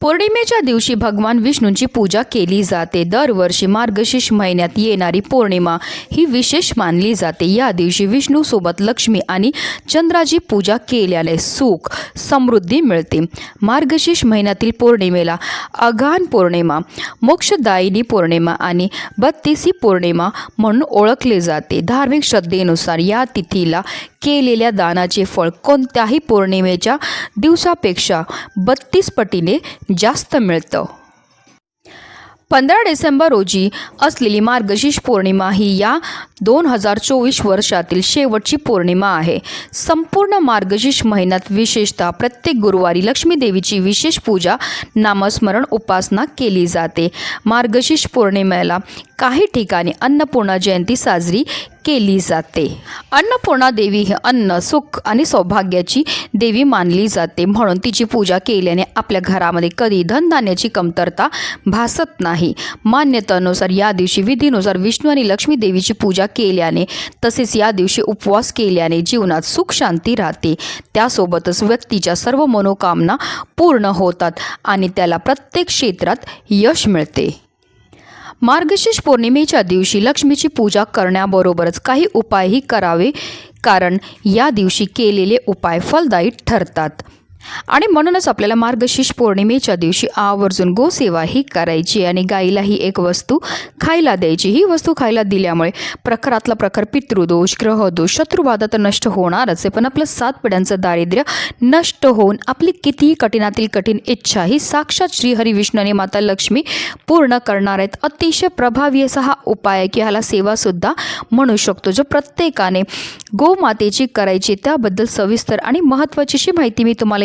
पौर्णिमेच्या दिवशी भगवान विष्णूंची पूजा केली जाते. दरवर्षी मार्गशीर्ष महिन्यात येणारी पौर्णिमा ही विशेष मानली जाते. या दिवशी विष्णूसोबत लक्ष्मी आणि चंद्राची पूजा केल्याने सुख समृद्धी मिळते. मार्गशीर्ष महिन्यातील पौर्णिमेला अघान पौर्णिमा मोक्षदायिनी पौर्णिमा आणि बत्तीसी पौर्णिमा म्हणून ओळखले जाते. धार्मिक श्रद्धेनुसार या तिथीला केलेल्या दानाचे फळ कोणत्याही पौर्णिमेच्या दिवसापेक्षा बत्तीस पटीने जास्त मिळतं. पंधरा डिसेंबर रोजी असलेली मार्गशीर्ष पौर्णिमा ही या दोन हजार चोवीस वर्षातील शेवटची पौर्णिमा आहे. संपूर्ण मार्गशीर्ष महिन्यात विशेषतः प्रत्येक गुरुवारी लक्ष्मी देवीची विशेष पूजा नामस्मरण उपासना केली जाते. मार्गशीर्ष पौर्णिमेला काही ठिकाणी अन्नपूर्णा जयंती साजरी केली जाते. अन्नपूर्णा देवी ही अन्न सुख आणि सौभाग्याची देवी मानली जाते. म्हणून तिची पूजा केल्याने आपल्या घरामध्ये कधी धनधान्याची कमतरता भासत नाही. मान्यतेनुसार या दिवशी विधीनुसार विष्णू आणि लक्ष्मी देवीची पूजा केल्याने तसेच या दिवशी उपवास केल्याने जीवनात सुख शांती राहते. त्यासोबतच व्यक्तीच्या सर्व मनोकामना पूर्ण होतात आणि त्याला प्रत्येक क्षेत्रात यश मिळते. मार्गशीर्ष पौर्णिमेच्या दिवशी लक्ष्मीची पूजा करण्याबरोबरच काही उपायही करावे कारण या दिवशी केलेले उपाय फलदायी ठरतात. आणि म्हणूनच आपल्याला मार्गशीर्ष पौर्णिमेच्या दिवशी आवर्जून गोसेवा ही करायची आणि गाईला ही एक वस्तू खायला द्यायची. ही वस्तू खायला दिल्यामुळे प्रखरातला प्रखर पितृदोष ग्रहदोष शत्रुबाधा तर नष्ट होणारच आहे. पण आपलं सात पिढ्यांचं दारिद्र्य नष्ट होऊन आपली कितीही कठीणातील कठीण इच्छा ही साक्षात श्रीहरी विष्णू आणि माता लक्ष्मी पूर्ण करणार आहेत. अतिशय प्रभावी असा हा उपाय आहे की ह्याला सेवासुद्धा म्हणू शकतो. जो प्रत्येकाने गोमातेची करायची त्याबद्दल सविस्तर आणि महत्त्वाचीशी माहिती मी तुम्हाला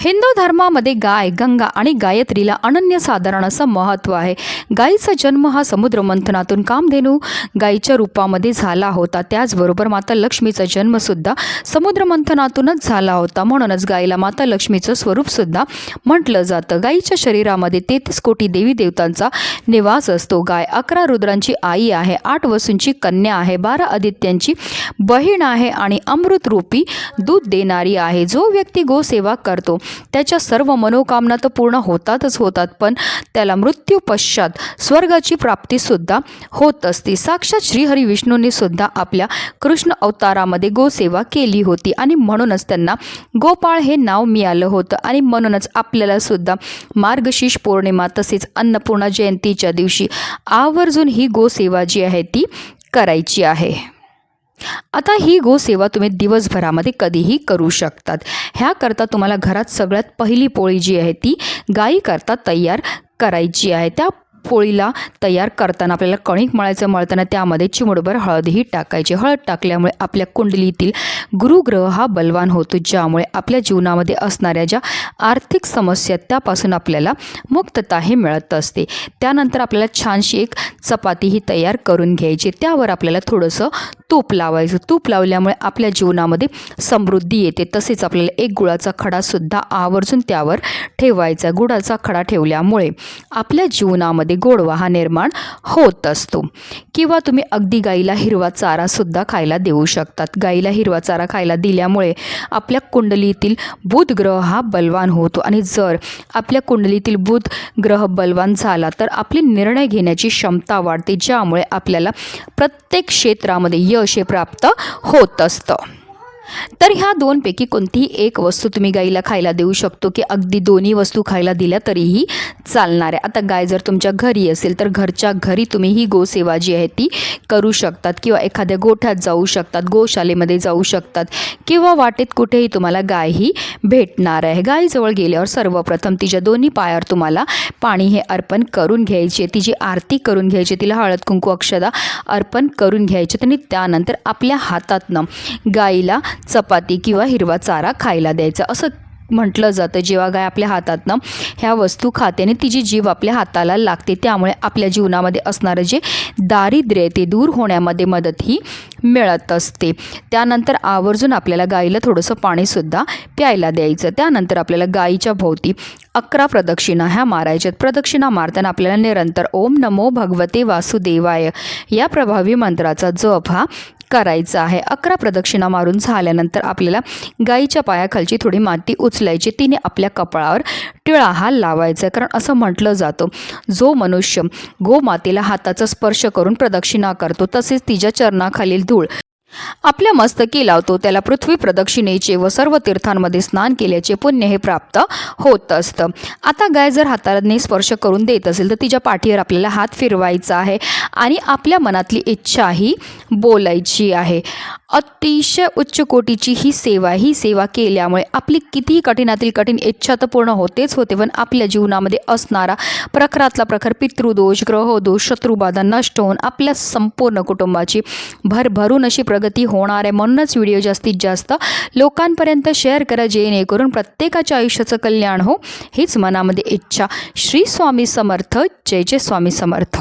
हिंदू धर्मामध्ये गाय गंगा आणि गायत्रीला अनन्यसाधारण असं महत्त्व आहे. गायीचा जन्म हा समुद्र मंथनातून कामधेनू गायीच्या रूपामध्ये झाला होता. त्याचबरोबर माता लक्ष्मीचा जन्मसुद्धा समुद्र मंथनातूनच झाला होता. म्हणूनच गायीला माता लक्ष्मीचं स्वरूपसुद्धा म्हटलं जातं. गायीच्या शरीरामध्ये तेहतीस कोटी देवी देवतांचा निवास असतो. गाय अकरा रुद्रांची आई आहे आठ वसूंची कन्या आहे बारा आदित्यांची बहीण आहे आणि अमृतरूपी दूध देणारी आहे. जो व्यक्ती गोसेवा करतो त्याच्या सर्व मनोकामना तर पूर्ण होतातच होतात पण त्याला मृत्यू पश्चात स्वर्गाची प्राप्तीसुद्धा होत असते. साक्षात श्रीहरी विष्णूंनी सुद्धा आपल्या कृष्ण अवतारामध्ये गोसेवा केली होती आणि म्हणूनच त्यांना गोपाळ हे नाव मिळालं होतं आणि म्हणूनच आपल्याला सुद्धा मार्गशीर्ष पौर्णिमा तसेच अन्नपूर्णा जयंतीच्या दिवशी आवर्जून ही गोसेवा जी आहे ती करायची आहे. आता ही गोसेवा तुम्ही दिवसभरामध्ये कधीही करू शकतात. ह्याकरता तुम्हाला घरात सगळ्यात पहिली पोळी जी आहे ती गाईकरता तयार करायची आहे. त्या पोळीला तयार करताना आपल्याला कणिक मळायचं मळताना त्यामध्ये चिमुडभर हळदही टाकायची. हळद टाकल्यामुळे आपल्या कुंडलीतील गुरुग्रह हा बलवान होतो ज्यामुळे आपल्या जीवनामध्ये असणाऱ्या ज्या आर्थिक समस्या त्यापासून आपल्याला मुक्तता हे मिळत असते. त्यानंतर आपल्याला छानशी एक चपातीही तयार करून घ्यायची. त्यावर आपल्याला थोडंसं तूप लावायचं. तूप लावल्यामुळे आपल्या जीवनामध्ये समृद्धी येते. तसेच आपल्याला एक गुळाचा खडासुद्धा आवर्जून त्यावर ठेवायचा. गुळाचा खडा ठेवल्यामुळे आपल्या जीवनामध्ये गोडवा हा निर्माण होत असतो. किंवा तुम्ही अगदी गाईला हिरवा चारासुद्धा खायला देऊ शकतात. गाईला हिरवा चारा खायला दिल्यामुळे आपल्या कुंडलीतील बुध ग्रह हा बलवान होतो. आणि जर आपल्या कुंडलीतील बुध ग्रह बलवान झाला तर आपली निर्णय घेण्याची क्षमता वाढते ज्यामुळे आपल्याला प्रत्येक क्षेत्रामध्ये यश हे प्राप्त होत असतं. तर ह्या दोनपैकी कोणतीही एक वस्तू तुम्ही गाईला खायला देऊ शकतो की अगदी दोन्ही वस्तू खायला दिल्या तरीही चालणार आहे आता गाय जर तुमच्या घरी असेल तर घरच्या घरी तुम्ही ही गोसेवा जी आहे ती करू शकतात किंवा एखाद्या गोठ्यात जाऊ शकतात गोशालेमध्ये जाऊ शकतात किंवा वाटेत कुठेही तुम्हाला गाय ही भेटणार आहे. गायीजवळ गेल्यावर सर्वप्रथम तिच्या दोन्ही पायावर तुम्हाला पाणी हे अर्पण करून घ्यायचे तिची आरती करून घ्यायची तिला हळद कुंकू अक्षदा अर्पण करून घ्यायचे आणि त्यानंतर आपल्या हातातनं गाईला चपाती किंवा हिरवा चारा खायला द्यायचा. असं म्हटलं जातं. जेव्हा गाय आपल्या हातातनं ह्या वस्तू खाते आणि तिची जीव आपल्या हाताला लागते त्यामुळे आपल्या जीवनामध्ये असणारं जे दारिद्र्य आहे ते दूर होण्यामध्ये मदत ही मिळत असते. त्यानंतर आवर्जून आपल्याला गाईला थोडंसं पाणीसुद्धा प्यायला द्यायचं. त्यानंतर आपल्याला गाईच्या भोवती अकरा प्रदक्षिणा ह्या मारायच्यात प्रदक्षिणा मारताना आपल्याला निरंतर ओम नमो भगवते वासुदेवाय. या प्रभावी मंत्राचा जप हा करायचा आहे. अकरा प्रदक्षिणा मारून झाल्यानंतर आपल्याला गाईच्या पायाखालची थोडी माती उचलायची. तिने आपल्या कपाळावर टिळा हा लावायचा कारण असं म्हटलं जातं जो मनुष्य गोमातेला हाताचा स्पर्श करून प्रदक्षिणा करतो तसेच तिच्या चरणाखालील धूळ आपल्या मस्तकी लावतो त्याला पृथ्वी प्रदक्षिणेचे व सर्व तीर्थांमध्ये स्नान केल्याचे पुण्य हे प्राप्त होत असतं. आता गाय जर हाताने स्पर्श करून देत असेल तर तिच्या पाठीवर आपल्याला हात फिरवायचा आहे आणि आपल्या मनातली इच्छा ही बोलायची आहे. अतिशय उच्च कोटीची ही सेवा ही सेवा केल्यामुळे आपली कितीही कठीणातील कठीण इच्छा तर पूर्ण होतेच होते पण आपल्या जीवनामध्ये असणारा प्रखरातला प्रखर पितृदोष ग्रहदोष शत्रुबाधा नष्ट होऊन आपल्या संपूर्ण कुटुंबाची भरभरून अशी प्रगती होणार आहे. म्हणूनच व्हिडिओ जास्तीत जास्त लोकांपर्यंत शेअर करा जेणेकरून प्रत्येकाच्या आयुष्याचं कल्याण हो. हीच मनामध्ये इच्छा. श्री स्वामी समर्थ. जय जय स्वामी समर्थ.